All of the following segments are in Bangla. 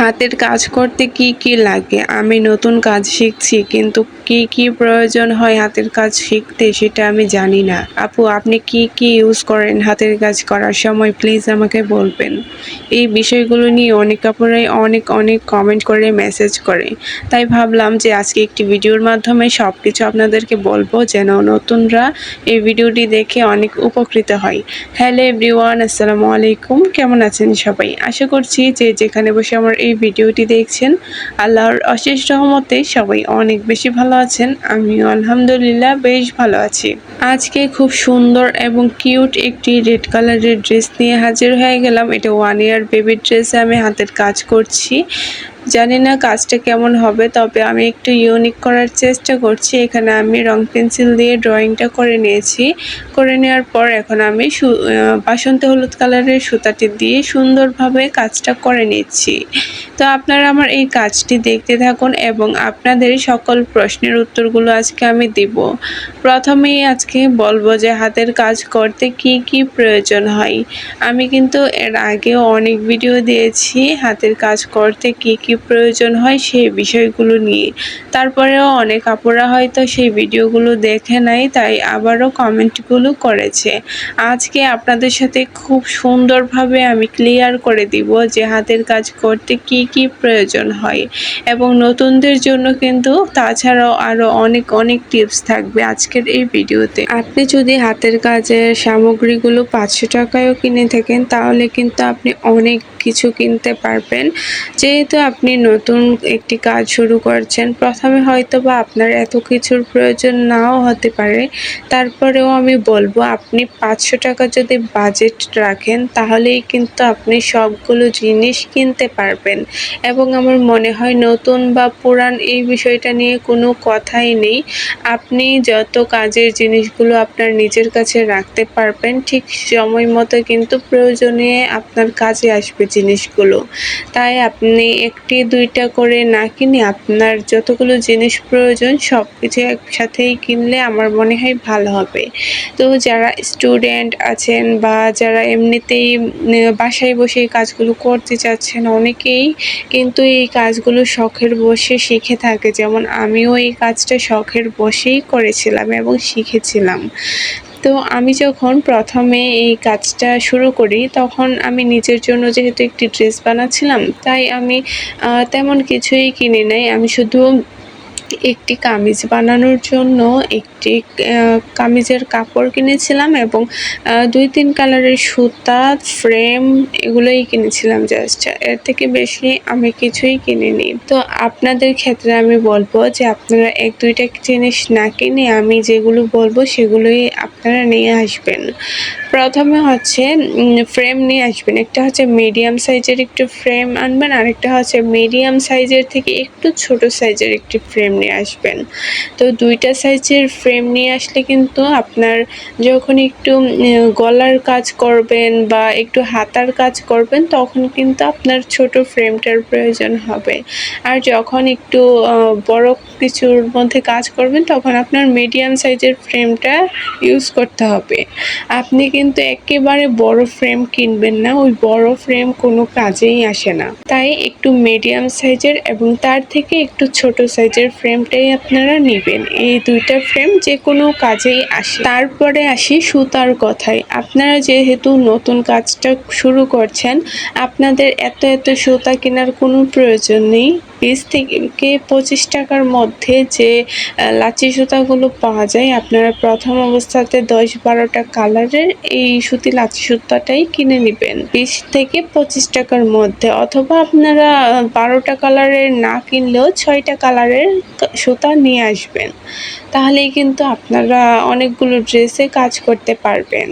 হাতের কাজ করতে কি কি লাগে? আমি নতুন কাজ শিখছি, কিন্তু কি কি প্রয়োজন হয় হাতের কাজ শিখতে সেটা আমি জানি না। আপু, আপনি কি কি ইউজ করেন হাতের কাজ করার সময়? প্লিজ আমাকে বলবেন। এই বিষয়গুলো নিয়ে অনেক কাপড়াই অনেক অনেক কমেন্ট করে মেসেজ করে। তাই ভাবলাম যে আজকে একটি ভিডিওর মাধ্যমে সব কিছু আপনাদেরকে বলব যেন নতুনরা এই ভিডিওটি দেখে অনেক উপকৃত হয়। হ্যালো এভরিওয়ান আসসালামু আলাইকুম। কেমন আছেন সবাই? আশা করছি যে যেখানে বসে আমার এই ভিডিওটি দেখছেন। আল্লাহর অশেষ রহমতে সবাই অনেক বেশি ভালো আছেন। আমিও আলহামদুলিল্লাহ বেশ ভালো আছি। আজকে খুব সুন্দর এবং কিউট একটি রেড কালারের ড্রেস নিয়ে হাজির হয়ে গেলাম। এটা ওয়ান ইয়ার বেবির ড্রেসে আমি হাতের কাজ করছি। জানি না কাজটা কেমন হবে, তবে আমি একটু ইউনিক করার চেষ্টা করছি। এখানে আমি রং পেন্সিল দিয়ে ড্রয়িংটা করে নিয়েছি। করে নেওয়ার পর এখন আমি বাসন্তী হলুদ কালারের সুতাটি দিয়ে সুন্দরভাবে কাজটা করে নিচ্ছি। তো আপনারা আমার এই কাজটি দেখতে থাকুন এবং আপনাদের সকল প্রশ্নের উত্তরগুলো আজকে আমি দিব। প্রথমেই আজকে বলব যে হাতের কাজ করতে কি কি প্রয়োজন হয়। আমি কিন্তু এর আগেও অনেক ভিডিও দিয়েছি, হাতের কাজ করতে কি কি প্রয়োজন হয় সেই বিষয়গুলো নিয়ে। তারপরেও অনেক আপুরা হয়তো সেই ভিডিওগুলো দেখে নাই, তাই আবারও কমেন্টগুলো করেছে। আজকে আপনাদের সাথে খুব সুন্দরভাবে আমি ক্লিয়ার করে দিব যে হাতের কাজ করতে কি কি প্রয়োজন হয়। এবং নতুনদের জন্য কিন্তু তাছাড়াও আরও অনেক অনেক টিপস থাকবে আজকের এই ভিডিওতে। আপনি যদি হাতের কাজের সামগ্রীগুলো পাঁচশো টাকায়ও কিনে থাকেন, তাহলে কিন্তু আপনি অনেক কিছু কিনতে পারবেন। যেহেতু আপনি নতুন একটি কাজ শুরু করছেন, প্রথমে হয়তো বা আপনার এত কিছুর প্রয়োজন নাও হতে পারে। তারপরেও আমি বলব, আপনি পাঁচশো টাকা যদি বাজেট রাখেন, তাহলেই কিন্তু আপনি সবগুলো জিনিস কিনতে পারবেন। এবং আমার মনে হয় নতুন বা পুরান এই বিষয়টা নিয়ে কোনো কথাই নেই। আপনি যত কাজের জিনিসগুলো আপনার নিজের কাছে রাখতে পারবেন, ঠিক সময় মতো কিন্তু প্রয়োজনে আপনার কাজে আসবে জিনিসগুলো। তাই আপনি একটি দুইটা করে না কিনে আপনার যতগুলো জিনিস প্রয়োজন সব কিছু একসাথেই কিনলে আমার মনে হয় ভালো হবে। তো যারা স্টুডেন্ট আছেন বা যারা এমনিতেই বাসায় বসে এই কাজগুলো করতে চাচ্ছেন, অনেকেই কিন্তু এই কাজগুলো শখের বসে শিখে থাকে। যেমন আমিও এই কাজটা শখের বসেই করেছিলাম এবং শিখেছিলাম। তো আমি যখন প্রথমে এই কাজটা শুরু করি, তখন আমি নিজের জন্য যেহেতু একটি ড্রেস বানাচ্ছিলাম, তাই আমি তেমন কিছুই কিনে নাই। আমি শুধু একটি কামিজ বানানোর জন্য একটি কামিজের কাপড় কিনেছিলাম এবং দুই তিন কালারের সুতা, ফ্রেম এগুলোই কিনেছিলাম জাস্ট এর থেকে বেশি আমি কিছুই কিনিনি। তো আপনাদের ক্ষেত্রে আমি বলব যে আপনারা এক দুইটা জিনিস না কিনে আমি যেগুলো বলব সেগুলোই আপনারা নিয়ে আসবেন। প্রথমে হচ্ছে ফ্রেম নিয়ে আসবেন। একটা হচ্ছে মিডিয়াম সাইজের একটু ফ্রেম আনবেন, আরেকটা হচ্ছে মিডিয়াম সাইজের থেকে একটু ছোট সাইজের একটি ফ্রেম নিয়ে আসবেন। তো দুইটা সাইজের ফ্রেম নিয়ে আসলে কিন্তু আপনার যখন একটু গলার কাজ করবেন বা একটু হাতার কাজ করবেন, তখন কিন্তু আপনার ছোট ফ্রেমটার প্রয়োজন হবে। আর যখন একটু বড় কিছুর মধ্যে কাজ করবেন, তখন আপনার মিডিয়াম সাইজের ফ্রেমটা ইউজ করতে হবে। আপনি কিন্তু একেবারে বড় ফ্রেম কিনবেন না, ওই বড় ফ্রেম কোনো কাজেই আসে না। তাই একটু মিডিয়াম সাইজের এবং তার থেকে একটু ছোট সাইজের ফ্রেমটাই আপনারা নেবেন। এই দুইটা ফ্রেম যে কোনো কাজেই আসে। তারপরে আসি সুতার কথায়। আপনারা যেহেতু নতুন কাজটা শুরু করছেন, আপনাদের এত এত সুতা কেনার কোনো প্রয়োজন নেই। বিশ থেকে পঁচিশ টাকার মধ্যে যে লাচি সুতাগুলো পাওয়া যায়, আপনারা প্রথম অবস্থাতে দশ বারোটা কালারের এই সুতি লাচি সুতাটাই কিনে নেবেন। বিশ থেকে পঁচিশ টাকার মধ্যে, অথবা আপনারা বারোটা কালারের না কিনলেও ছয়টা কালারের সুতা নিয়ে আসবেন। তাহলেই কিন্তু আপনারা অনেকগুলো ড্রেসে কাজ করতে পারবেন।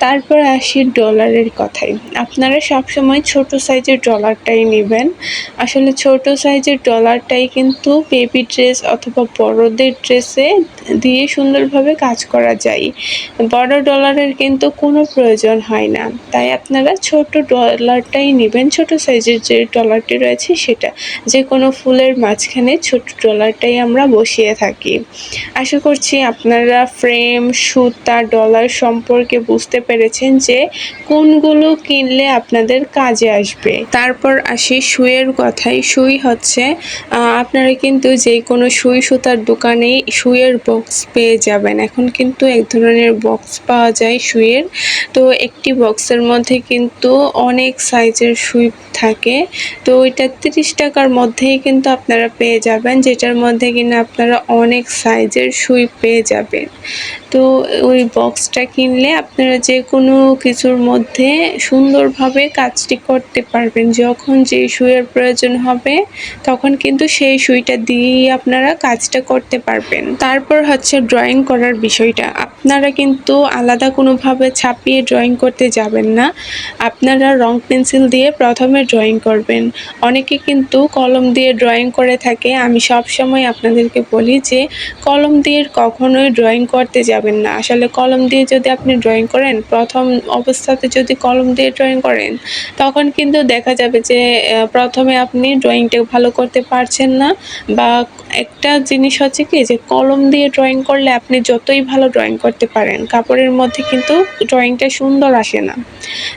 তারপর আসি ডলারের কথায় আপনারা সবসময় ছোট সাইজের ডলারটাই নেবেন। আসলে ছোট সাইজের ডলারটাই কিন্তু বেবি ড্রেস অথবা বড়দের ড্রেসে দিয়ে সুন্দরভাবে কাজ করা যায়। বড় ডলারের কিন্তু কোনো প্রয়োজন হয় না। তাই আপনারা ছোট ডলারটাই নেবেন। ছোট সাইজের যে ডলারটি রয়েছে সেটা। যে কোনো ফুলের মাঝখানে ছোট ডলারটাই আমরা বসিয়ে থাকি। আশা করছি আপনারা ফ্রেম সুতা, ডলার সম্পর্কে বুঝতে পেরেছেন যে কোনগুলো কিনলে আপনাদের কাজে আসবে। তারপর আসি সুয়ের কথাই সুই হচ্ছে আপনারা কিন্তু যে কোনো সুই সুতার দোকানেই সুয়ের বক্স পেয়ে যাবেন। এখন কিন্তু এক ধরনের বক্স পাওয়া যায় সুয়ের তো একটি বক্সের মধ্যে কিন্তু অনেক সাইজের সুই থাকে। তো ওইটা তিরিশ টাকার মধ্যেই কিন্তু আপনারা পেয়ে যাবেন, যেটার মধ্যে কিনা আপনারা অনেক সাইজের সুই পেয়ে যাবেন। তো ওই বক্সটা কিনলে আপনারা যে কোনো কিছুর মধ্যে সুন্দরভাবে কাজটি করতে পারবেন। যখন যে সুইয়ের প্রয়োজন হবে, তখন কিন্তু সেই সুইটা দিয়েই আপনারা কাজটা করতে পারবেন। তারপর হচ্ছে ড্রয়িং করার বিষয়টা। আপনারা কিন্তু আলাদা কোনোভাবে ছাপিয়ে ড্রয়িং করতে যাবেন না। আপনারা রং পেন্সিল দিয়ে প্রথমে ড্রয়িং করবেন। অনেকে কিন্তু কলম দিয়ে ড্রয়িং করে থাকে। আমি সব সময় আপনাদেরকে বলি যে, কলম দিয়ে কখনোই ড্রয়িং করতে যাবেন না। আসলে কলম দিয়ে যদি আপনি ড্রয়িং করেন, প্রথম অবস্থাতে যদি কলম দিয়ে ড্রয়িং করেন, তখন কিন্তু দেখা যাবে যে প্রথমে আপনি ড্রয়িংটা ভালো করতে পারছেন না। বা একটা জিনিস হচ্ছে কি যে, কলম দিয়ে ড্রয়িং করলে আপনি যতই ভালো ড্রয়িং করতে পারেন, কাপড়ের মধ্যে কিন্তু ড্রয়িংটা সুন্দর আসে না।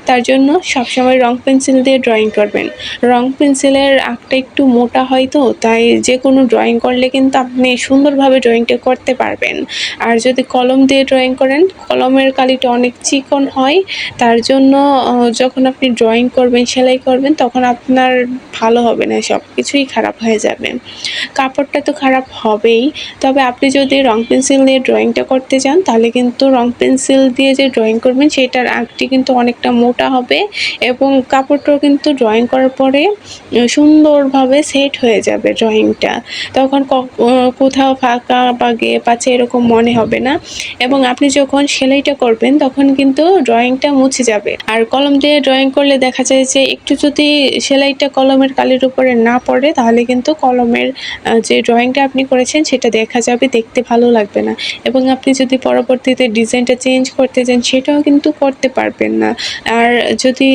তার জন্য সবসময় রং পেন্সিল দিয়ে ড্রয়িং করবেন রং পেন্সিলের আঁকটা একটু মোটা হয় তো, তাই যে কোনো ড্রয়িং করলে কিন্তু আপনি সুন্দরভাবে ড্রয়িংটা করতে পারবেন। আর যদি কলম দিয়ে ড্রয়িং করেন, কলমের কালিটা অনেক চিকন হয়, তার জন্য যখন আপনি ড্রয়িং করবেন, সেলাই করবেন, তখন আপনার ভালো হবে না সব কিছুই খারাপ হয়ে যাবে। কাপড়টা তো খারাপ হবেই, তবে আপনি যদি রং পেন্সিল দিয়ে ড্রয়িংটা করতে চান, তাহলে কিন্তু রং পেন্সিল দিয়ে যে ড্রয়িং করবেন, সেটার আঁকটি কিন্তু অনেকটা মোটা হবে এবং কাপড়টাও কিন্তু ড্রয়িং করার পরে সুন্দরভাবে সেট হয়ে যাবে ড্রয়িংটা তখন কোথাও ফাঁকা বা গিয়ে পাচ্ছে এরকম মনে হবে না। এবং আপনি যখন সেলাইটা করবেন, তখন কিন্তু ড্রয়িংটা মুছে যাবে। আর কলম দিয়ে ড্রয়িং করলে দেখা যায় যে, একটু যদি সেলাইটা কলমের কালির উপরে না পড়ে, তাহলে কিন্তু কলমের যে ড্রয়িংটা আপনি করেছেন, সেটা দেখা যাবে, দেখতে ভালো লাগবে না। এবং আপনি যদি পরবর্তীতে ডিজাইনটা চেঞ্জ করতে চান সেটাও কিন্তু করতে পারবেন না। আর যদি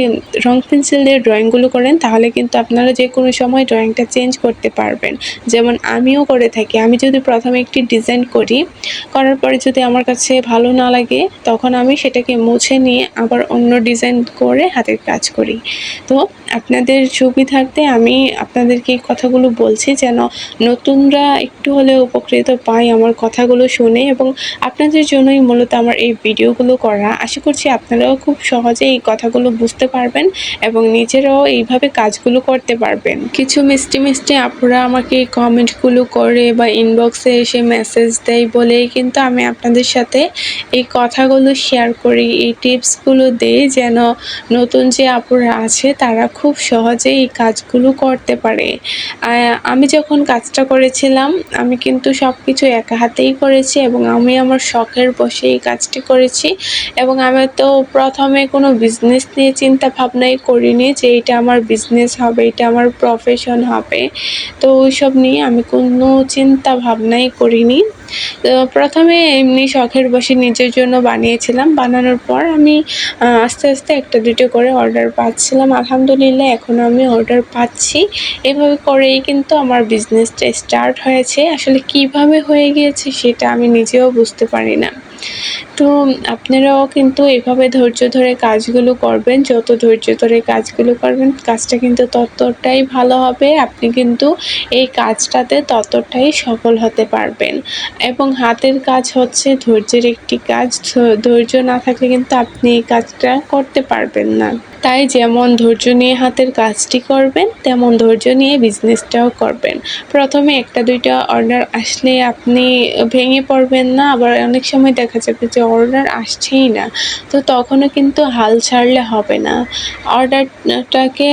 রং পেন্সিল দিয়ে ড্রয়িংগুলো করেন, তাহলে কিন্তু আপনারা যে কোনো সময় ড্রয়িংটা চেঞ্জ করতে পারবেন। যেমন আমিও করে থাকি। আমি যদি প্রথমে একটি ডিজাইন করি, করার পরে যদি আমার কাছে ভালো না লাগে, তখন আমি সেটাকে মুছে নিয়ে আবার অন্য ডিজাইন করে হাতের কাজ করি। তো আপনাদের সুবিধার্থে আমি আপনাদেরকে এই কথাগুলো বলছি যেন নতুনরা একটু হলেও উপকৃত পাই আমার কথাগুলো শুনে এবং আপনাদের জন্যই মূলত আমার এই ভিডিওগুলো করা। আশা করছি আপনারাও খুব সহজে এই কথাগুলো বুঝতে পারবেন এবং নিজেরাও এইভাবে কাজগুলো করতে পারবেন। কিছু মিষ্টি মিষ্টি আপুরা আমাকে এই কমেন্টগুলো করে বা ইনবক্সে এসে মেসেজ দেয় বলেই কিন্তু আমি আপনাদের সাথে এই কথাগুলো শেয়ার করি। এই টিপসগুলো দিই যেন নতুন যে আপুরা আছে তারা খুব সহজে এই কাজগুলো করতে পারে। আমি যখন কাজটা করেছিলাম, আমি কিন্তু সব কিছু একা হাতেই করেছি এবং আমি আমার শখের বসে এই কাজটি করেছি এবং আমি তো প্রথমে কোনো বিজনেস নিয়ে চিন্তা ভাবনাই করিনি যে এটা আমার বিজনেস হবে, এটা আমার প্রফেশন হবে। তো ওইসব নিয়ে আমি কোনো চিন্তা ভাবনাই করিনি। প্রথমে এমনি শখের বসে নিজের জন্য বানিয়েছিলাম। বানানোর পর আমি আস্তে আস্তে একটা দুটো করে অর্ডার পাচ্ছিলাম। আলহামদুলিল্লাহ এখন আমি অর্ডার পাচ্ছি। এভাবে করেই কিন্তু আমার বিজনেসটা স্টার্ট হয়েছে। আসলে কীভাবে হয়ে গিয়েছে সেটা আমি নিজেও বুঝতে পারি না। তো আপনারাও কিন্তু এভাবে ধৈর্য ধরে কাজগুলো করবেন। যত ধৈর্য ধরে কাজগুলো করবেন, কাজটা কিন্তু ততটাই ভালো হবে। আপনি কিন্তু এই কাজটাতে ততটাই সফল হতে পারবেন। এবং হাতের কাজ হচ্ছে ধৈর্যের একটি কাজ। ধৈর্য না থাকলে কিন্তু আপনি এই কাজটা করতে পারবেন না। তাই যেমন ধৈর্য নিয়ে হাতের কাজটি করবেন, তেমন ধৈর্য নিয়ে বিজনেসটাও করবেন। প্রথমে একটা, দুইটা অর্ডার আসলে আপনি ভেঙে পড়বেন না, আবার অনেক সময় দেখা যাবে যে অর্ডার আসছেই না। তো তখনও কিন্তু হাল ছাড়লে হবে না। অর্ডারটাকে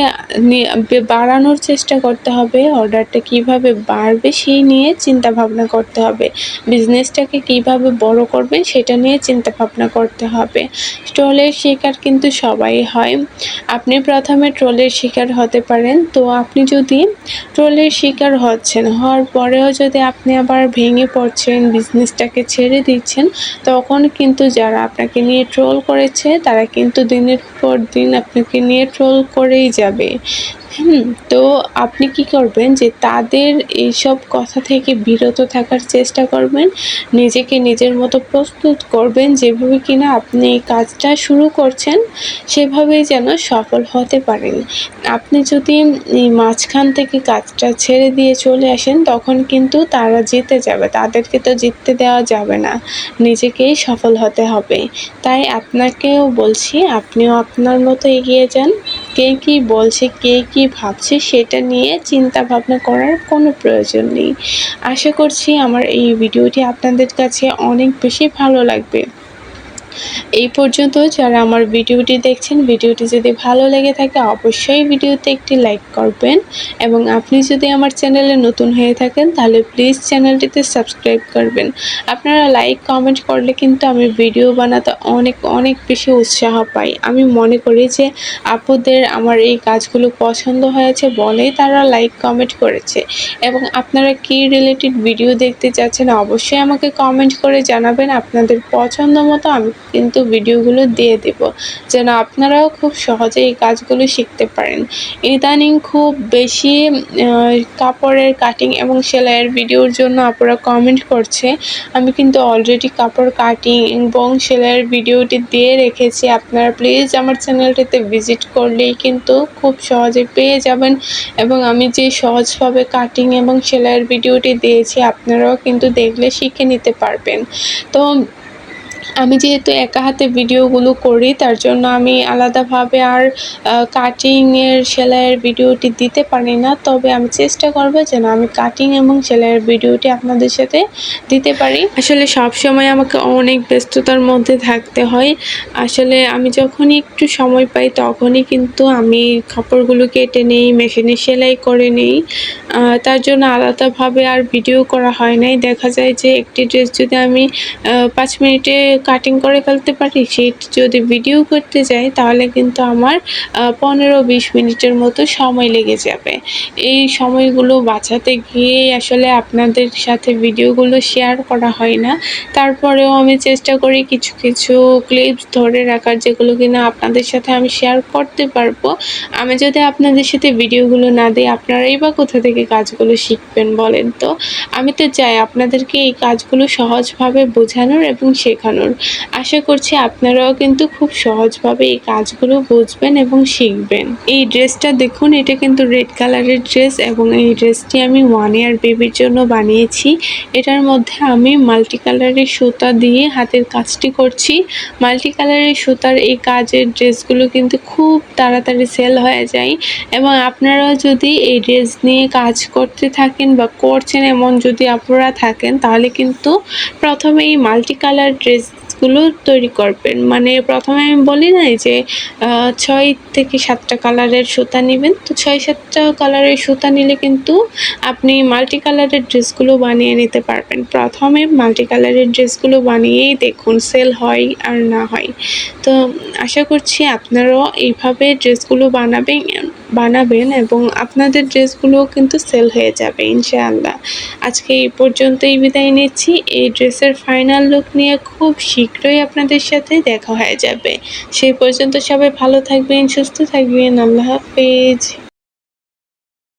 বাড়ানোর চেষ্টা করতে হবে অর্ডারটা কীভাবে বাড়বে সেই নিয়ে চিন্তা ভাবনা করতে হবে। বিজনেসটাকে কীভাবে বড় করবেন সেটা নিয়ে চিন্তা ভাবনা করতে হবে। ট্রোলের শিকার কিন্তু সবাই হয়। আপনি প্রথমে ট্রোলের শিকার হতে পারেন। তো আপনি যদি ট্রোলের শিকার হচ্ছেন, হওয়ার পরেও যদি আপনি আবার ভেঙে পড়ছেন, বিজনেসটাকে ছেড়ে দিচ্ছেন, তখন কিন্তু যারা আপনাকে নিয়ে ট্রোল করেছে, তারা কিন্তু দিনের পর দিন আপনাকে নিয়ে ট্রোল করেই যাবে। হুম, তো আপনি কি করবেন যে তাদের এইসব কথা থেকে বিরত থাকার চেষ্টা করবেন, নিজেকে নিজের মতো প্রস্তুত করবেন, যেভাবে কিনা আপনি কাজটা শুরু করছেন, সেভাবেই যেন সফল হতে পারেন। আপনি যদি মাঝখান থেকে কাজটা ছেড়ে দিয়ে চলে আসেন, তখন কিন্তু তারা জিতে যাবে, তাদেরকে তো জিততে দেওয়া যাবে না, নিজেকেই সফল হতে হবে। তাই আপনাকেও বলছি, আপনিও আপনার মতো এগিয়ে যান। কে কী বলছে, কে কী ভাবছে, সেটা নিয়ে চিন্তা ভাবনা করার কোনো প্রয়োজন নেই। আশা করছি আমার এই ভিডিওটি আপনাদের কাছে অনেক বেশি ভালো লাগবে। এই পর্যন্ত যারা আমার ভিডিওটি দেখছেন, ভিডিওটি যদি ভালো লেগে থাকে, অবশ্যই ভিডিওতে একটি লাইক করবেন। এবং আপনি যদি আমার চ্যানেলে নতুন হয়ে থাকেন, তাহলে প্লিজ চ্যানেলটিতে সাবস্ক্রাইব করবেন। আপনারা লাইক কমেন্ট করলে কিন্তু আমি ভিডিও বানাতে অনেক অনেক বেশি উৎসাহ পাই। আমি মনে করি যে আপুদের আমার এই কাজগুলো পছন্দ হয়েছে বলেই তারা লাইক কমেন্ট করেছে। এবং আপনারা কি রিলেটেড ভিডিও দেখতে চাচ্ছেন, অবশ্যই আমাকে কমেন্ট করে জানাবেন। আপনাদের পছন্দ মতো আমি কিন্তু ভিডিওগুলো দিয়ে দেব, যেন আপনারাও খুব সহজে এই কাজগুলো শিখতে পারেন। ইদানিং খুব বেশি কাপড়ের কাটিং এবং সেলাইয়ের ভিডিওর জন্য আপনারা কমেন্ট করছে। আমি কিন্তু অলরেডি কাপড় কাটিং এবং সেলাইয়ের ভিডিওটি দিয়ে রেখেছি। আপনারা প্লিজ আমার চ্যানেলটিতে ভিজিট করলেই কিন্তু খুব সহজে পেয়ে যাবেন এবং আমি যে সহজভাবে কাটিং এবং সেলাইয়ের ভিডিওটি দিয়েছি, আপনারাও কিন্তু দেখলে শিখে নিতে পারবেন। তো আমি যেহেতু একা হাতে ভিডিওগুলো করি, তার জন্য আমি আলাদাভাবে আর কাটিংয়ের সেলাইয়ের ভিডিওটি দিতে পারি না। তবে আমি চেষ্টা করব যেন আমি কাটিং এবং সেলাইয়ের ভিডিওটি আপনাদের সাথে দিতে পারি। আসলে সব সময় আমাকে অনেক ব্যস্ততার মধ্যে থাকতে হয়। আসলে আমি যখনই একটু সময় পাই, তখনই কিন্তু আমি কাপড়গুলো কেটে নেই, মেশিনে সেলাই করে নেই। তার জন্য আলাদাভাবে আর ভিডিও করা হয় নাই। দেখা যায় যে একটি ড্রেস যদি আমি পাঁচ মিনিটে কাটিং করে ফেলতে পারি সেটি যদি ভিডিও করতে যাই, তাহলে কিন্তু আমার পনেরো বিশ মিনিটের মতো সময় লেগে যাবে। এই সময়গুলো বাঁচাতে গিয়ে আসলে আপনাদের সাথে ভিডিওগুলো শেয়ার করা হয় না। তারপরেও আমি চেষ্টা করি কিছু কিছু ক্লিপস ধরে রাখার, যেগুলো কিনা আপনাদের সাথে আমি শেয়ার করতে পারব। আমি যদি আপনাদের সাথে ভিডিওগুলো না দিই, আপনারাই বা কোথা থেকে কাজগুলো শিখবেন বলেন তো? আমি তো চাই আপনাদেরকে এই কাজগুলো সহজভাবে বোঝানোর এবং শেখানোর। আশা করছি আপনারাও কিন্তু খুব সহজভাবে এই কাজগুলো বুঝবেন এবং শিখবেন। এই ড্রেসটা দেখুন, এটা কিন্তু রেড কালারের ড্রেস এবং এই ড্রেসটি আমি ওয়ান ইয়ার বেবির জন্য বানিয়েছি। এটার মধ্যে আমি মাল্টি কালারের সুতা দিয়ে হাতের কাজটি করছি। মাল্টি কালারের সুতার এই কাজের ড্রেসগুলো কিন্তু খুব তাড়াতাড়ি সেল হয়ে যায় এবং আপনারাও যদি এই ড্রেস নিয়ে কাজ করতে থাকেন বা করছেন এমন যদি আপনারা থাকেন, তাহলে কিন্তু প্রথমে এই মাল্টি কালার ড্রেস ড্রেসগুলো তৈরি করবেন। মানে প্রথমে আমি বলি নাই যে ছয় থেকে সাতটা কালারের সুতা নেবেন। তো ছয় সাতটা কালারের সুতা নিলে কিন্তু আপনি মাল্টি কালারের ড্রেসগুলো বানিয়ে নিতে পারবেন। প্রথমে মাল্টি কালারের ড্রেসগুলো বানিয়েই দেখুন সেল হয় আর না হয়। তো আশা করছি আপনারাও এইভাবে ড্রেসগুলো বানাবেন। বানাবেন এবং আপনাদের ড্রেসগুলোও কিন্তু সেল হয়ে যাবে, ইনশাআল্লাহ। আজকে এই পর্যন্তই বিদায় নিচ্ছি। এই ড্রেসের ফাইনাল লুক নিয়ে খুব শীঘ্রই আপনাদের সাথে দেখা হয়ে যাবে। সেই পর্যন্ত সবাই ভালো থাকবেন, সুস্থ থাকবেন। আল্লাহ হাফেজ।